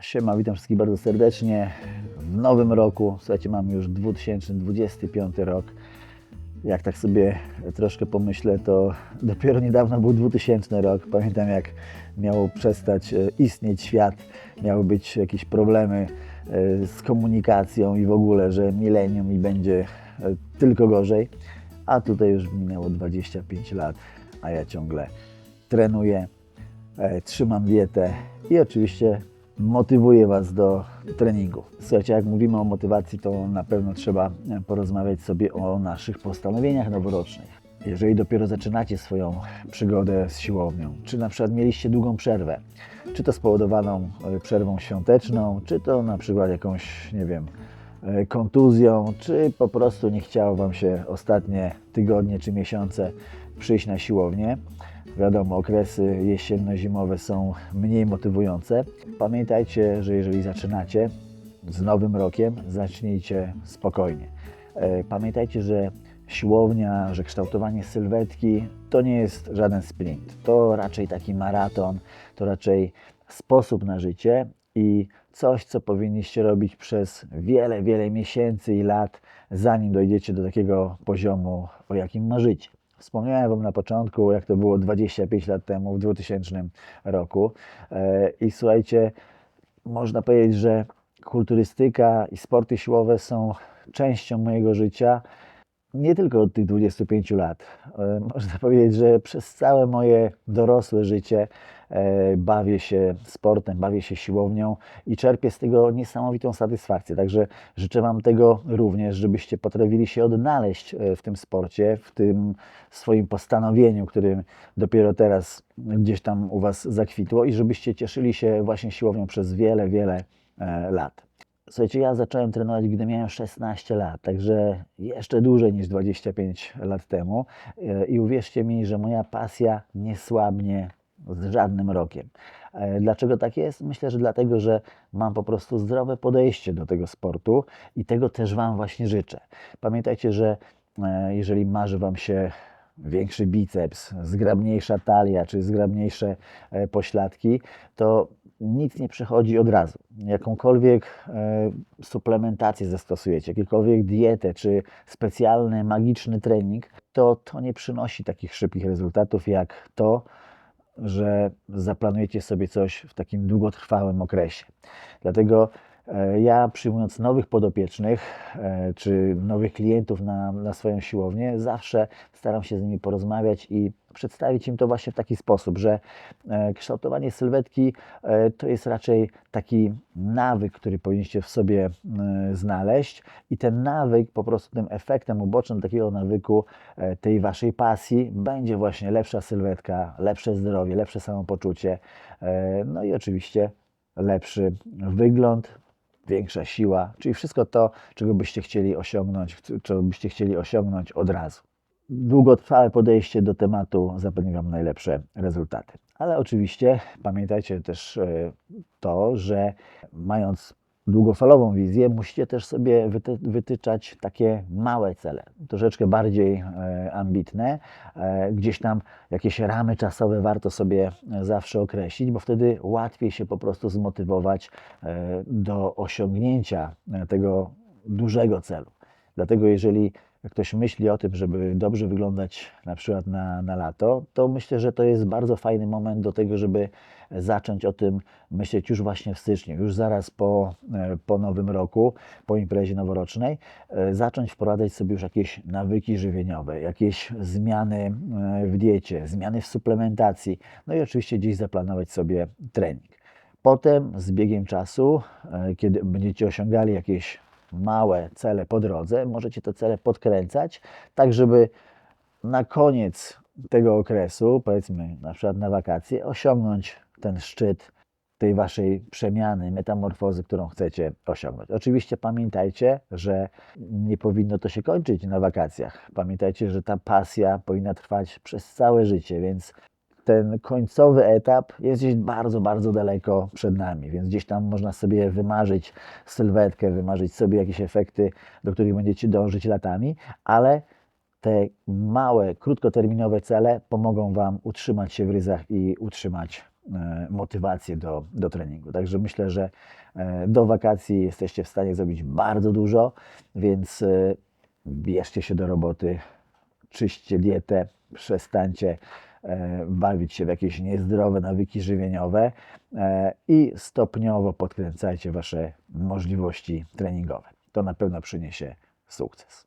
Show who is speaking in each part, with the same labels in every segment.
Speaker 1: Siema, witam wszystkich bardzo serdecznie w nowym roku. Słuchajcie, mamy już 2025 rok. Jak tak sobie troszkę pomyślę, to dopiero niedawno był 2000 rok. Pamiętam, jak miało przestać e, istnieć świat, miały być jakieś problemy e, z komunikacją i w ogóle, że milenium i będzie e, tylko gorzej. A tutaj już minęło 25 lat, a ja ciągle trenuję, trzymam dietę i oczywiście motywuję Was do treningu. Słuchajcie, jak mówimy o motywacji, to na pewno trzeba e, porozmawiać sobie o naszych postanowieniach noworocznych. Jeżeli dopiero zaczynacie swoją przygodę z siłownią, czy na przykład mieliście długą przerwę, czy to spowodowaną e, przerwą świąteczną, czy to na przykład jakąś, nie wiem, kontuzją, czy po prostu nie chciało Wam się ostatnie tygodnie czy miesiące przyjść na siłownię. Wiadomo, okresy jesienno-zimowe są mniej motywujące. Pamiętajcie, że jeżeli zaczynacie z nowym rokiem, zacznijcie spokojnie. E, Pamiętajcie, że siłownia, że kształtowanie sylwetki to nie jest żaden sprint. To raczej taki maraton, to raczej sposób na życie i coś, co powinniście robić przez wiele, wiele miesięcy i lat, zanim dojdziecie do takiego poziomu, o jakim marzycie. Wspomniałem Wam na początku, jak to było 25 lat temu, w 2000 roku. E, I słuchajcie, można powiedzieć, że kulturystyka i sporty siłowe są częścią mojego życia nie tylko od tych 25 lat. E, Można powiedzieć, że przez całe moje dorosłe życie bawię się sportem, bawię się siłownią i czerpię z tego niesamowitą satysfakcję. Także życzę Wam tego również, żebyście potrafili się odnaleźć e, w tym sporcie, w tym swoim postanowieniu, którym dopiero teraz gdzieś tam u Was zakwitło i żebyście cieszyli się właśnie siłownią przez wiele, wiele e, lat. Słuchajcie, ja zacząłem trenować, gdy miałem 16 lat, także jeszcze dłużej niż 25 lat temu. E, I uwierzcie mi, że moja pasja nie słabnie z żadnym rokiem. E, Dlaczego tak jest? Myślę, że dlatego, że mam po prostu zdrowe podejście do tego sportu i tego też Wam właśnie życzę. Pamiętajcie, że e, jeżeli marzy Wam się większy biceps, zgrabniejsza talia czy zgrabniejsze e, pośladki, to nic nie przychodzi od razu. Jakąkolwiek suplementację zastosujecie, jakiekolwiek dietę czy specjalny, magiczny trening, to to nie przynosi takich szybkich rezultatów jak to, że zaplanujecie sobie coś w takim długotrwałym okresie. Dlatego ja przyjmując nowych podopiecznych e, czy nowych klientów na, na swoją siłownię, zawsze staram się z nimi porozmawiać i przedstawić im to właśnie w taki sposób, że e, kształtowanie sylwetki e, to jest raczej taki nawyk, który powinniście w sobie e, znaleźć i ten nawyk po prostu tym efektem ubocznym takiego nawyku, e, tej waszej pasji będzie właśnie lepsza sylwetka, lepsze zdrowie, lepsze samopoczucie, e, no i oczywiście lepszy wygląd, większa siła, czyli wszystko to, czego byście chcieli osiągnąć, czego byście chcieli osiągnąć od razu. Długotrwałe podejście do tematu zapewni Wam najlepsze rezultaty. Ale oczywiście pamiętajcie też e, to, że mając długofalową wizję, musicie też sobie wyty wytyczać takie małe cele, troszeczkę bardziej e, ambitne. E, gdzieś tam jakieś ramy czasowe warto sobie e, zawsze określić, bo wtedy łatwiej się po prostu zmotywować do osiągnięcia tego dużego celu. Dlatego jeżeli ktoś myśli o tym, żeby dobrze wyglądać na przykład na, na lato, to myślę, że to jest bardzo fajny moment do tego, żeby zacząć o tym myśleć już właśnie w styczniu, już zaraz po, e, po nowym roku, po imprezie noworocznej, e, zacząć wprowadzać sobie już jakieś nawyki żywieniowe, jakieś zmiany e, w diecie, zmiany w suplementacji, no i oczywiście gdzieś zaplanować sobie trening. Potem z biegiem czasu, kiedy będziecie osiągali jakieś małe cele po drodze, możecie te cele podkręcać, tak żeby na koniec tego okresu, powiedzmy na przykład na wakacje, osiągnąć ten szczyt tej waszej przemiany, metamorfozy, którą chcecie osiągnąć. Oczywiście pamiętajcie, że nie powinno to się kończyć na wakacjach. Pamiętajcie, że ta pasja powinna trwać przez całe życie, więc ten końcowy etap jest gdzieś bardzo, bardzo daleko przed nami, więc gdzieś tam można sobie wymarzyć sylwetkę, wymarzyć sobie jakieś efekty, do których będziecie dążyć latami, ale te małe, krótkoterminowe cele pomogą Wam utrzymać się w ryzach i utrzymać e, motywację do, do treningu. Także myślę, że e, do wakacji jesteście w stanie zrobić bardzo dużo, więc e, bierzcie się do roboty, czyście dietę, przestańcie bawić się w jakieś niezdrowe nawyki żywieniowe e, i stopniowo podkręcajcie Wasze możliwości treningowe. To na pewno przyniesie sukces.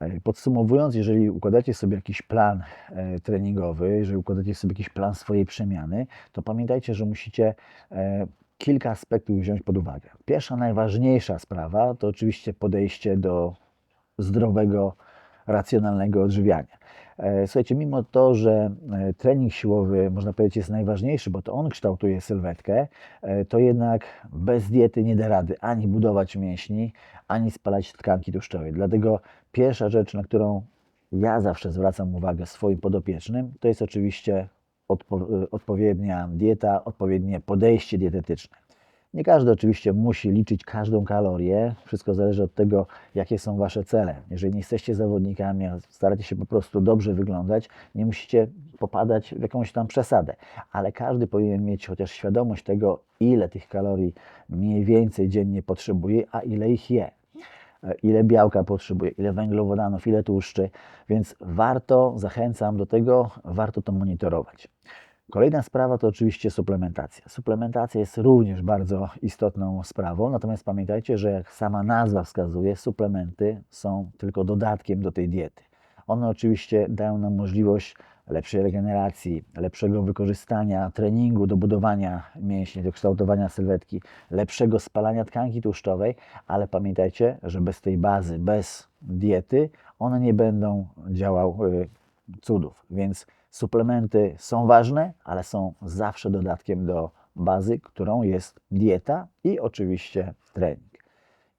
Speaker 1: E, Podsumowując, jeżeli układacie sobie jakiś plan e, treningowy, jeżeli układacie sobie jakiś plan swojej przemiany, to pamiętajcie, że musicie e, kilka aspektów wziąć pod uwagę. Pierwsza, najważniejsza sprawa to oczywiście podejście do zdrowego, racjonalnego odżywiania. E, Słuchajcie, mimo to, że e, trening siłowy, można powiedzieć, jest najważniejszy, bo to on kształtuje sylwetkę, e, to jednak bez diety nie da rady ani budować mięśni, ani spalać tkanki tłuszczowej. Dlatego pierwsza rzecz, na którą ja zawsze zwracam uwagę swoim podopiecznym, to jest oczywiście odpo- odpowiednia dieta, odpowiednie podejście dietetyczne. Nie każdy oczywiście musi liczyć każdą kalorię. Wszystko zależy od tego, jakie są Wasze cele. Jeżeli nie jesteście zawodnikami, a staracie się po prostu dobrze wyglądać, nie musicie popadać w jakąś tam przesadę. Ale każdy powinien mieć chociaż świadomość tego, ile tych kalorii mniej więcej dziennie potrzebuje, a ile ich je ile białka potrzebuje, ile węglowodanów, ile tłuszczy, więc warto, zachęcam do tego, warto to monitorować. Kolejna sprawa to oczywiście suplementacja. Suplementacja jest również bardzo istotną sprawą, natomiast pamiętajcie, że jak sama nazwa wskazuje, suplementy są tylko dodatkiem do tej diety. One oczywiście dają nam możliwość lepszej regeneracji, lepszego wykorzystania treningu do budowania mięśni, do kształtowania sylwetki, lepszego spalania tkanki tłuszczowej, ale pamiętajcie, że bez tej bazy, bez diety, one nie będą działały cudów. Więc suplementy są ważne, ale są zawsze dodatkiem do bazy, którą jest dieta i oczywiście trening.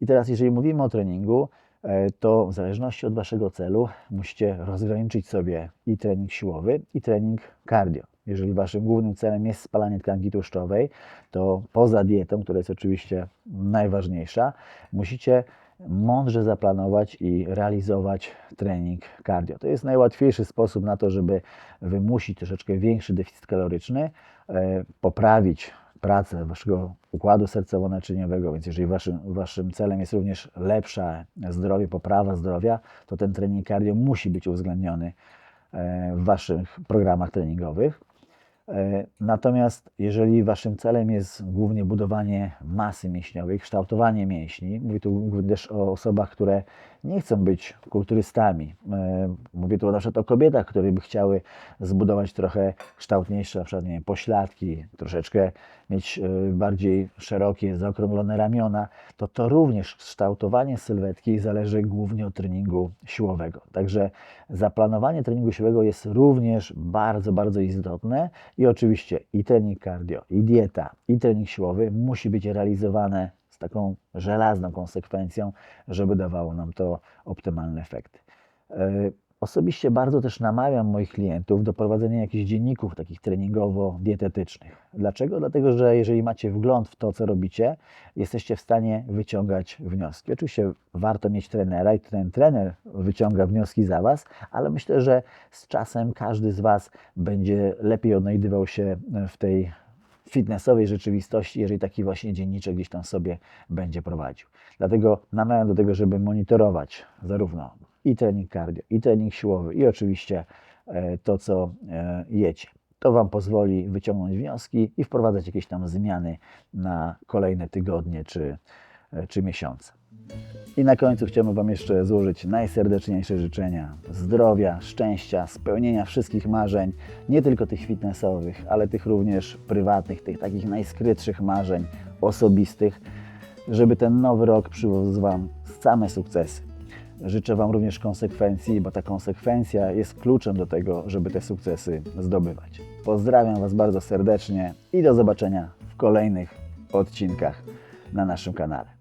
Speaker 1: I teraz, jeżeli mówimy o treningu, e, to w zależności od Waszego celu musicie rozgraniczyć sobie i trening siłowy, i trening cardio. Jeżeli Waszym głównym celem jest spalanie tkanki tłuszczowej, to poza dietą, która jest oczywiście najważniejsza, musicie mądrze zaplanować i realizować trening cardio. To jest najłatwiejszy sposób na to, żeby wymusić troszeczkę większy deficyt kaloryczny, e, poprawić pracę waszego układu sercowo-naczyniowego, więc jeżeli waszym, waszym celem jest również lepsze zdrowie, poprawa zdrowia, to ten trening cardio musi być uwzględniony e, w waszych programach treningowych. E, Natomiast jeżeli waszym celem jest głównie budowanie masy mięśniowej, kształtowanie mięśni, mówię tu też o osobach, które nie chcą być kulturystami. E, Mówię tu na przykład o kobietach, które by chciały zbudować trochę kształtniejsze, na przykład nie wiem, pośladki, troszeczkę mieć e, bardziej szerokie, zaokrąglone ramiona, to to również kształtowanie sylwetki zależy głównie od treningu siłowego. Także zaplanowanie treningu siłowego jest również bardzo, bardzo istotne i oczywiście i trening cardio, i dieta, i trening siłowy musi być realizowane z taką żelazną konsekwencją, żeby dawało nam to optymalne efekty. Osobiście bardzo też namawiam moich klientów do prowadzenia jakichś dzienników takich treningowo-dietetycznych. Dlaczego? Dlatego, że jeżeli macie wgląd w to, co robicie, jesteście w stanie wyciągać wnioski. Oczywiście warto mieć trenera i ten trener wyciąga wnioski za Was, ale myślę, że z czasem każdy z Was będzie lepiej odnajdywał się w tej fitnessowej rzeczywistości, jeżeli taki właśnie dzienniczek gdzieś tam sobie będzie prowadził. Dlatego namawiam do tego, żeby monitorować zarówno i trening cardio, i trening siłowy, i oczywiście e, to, co e, jecie. To Wam pozwoli wyciągnąć wnioski i wprowadzać jakieś tam zmiany na kolejne tygodnie czy, e, czy miesiące. I na końcu chciałbym Wam jeszcze złożyć najserdeczniejsze życzenia zdrowia, szczęścia, spełnienia wszystkich marzeń, nie tylko tych fitnessowych, ale tych również prywatnych, tych takich najskrytszych marzeń osobistych, żeby ten nowy rok przywiózł Wam same sukcesy. Życzę Wam również konsekwencji, bo ta konsekwencja jest kluczem do tego, żeby te sukcesy zdobywać. Pozdrawiam Was bardzo serdecznie i do zobaczenia w kolejnych odcinkach na naszym kanale.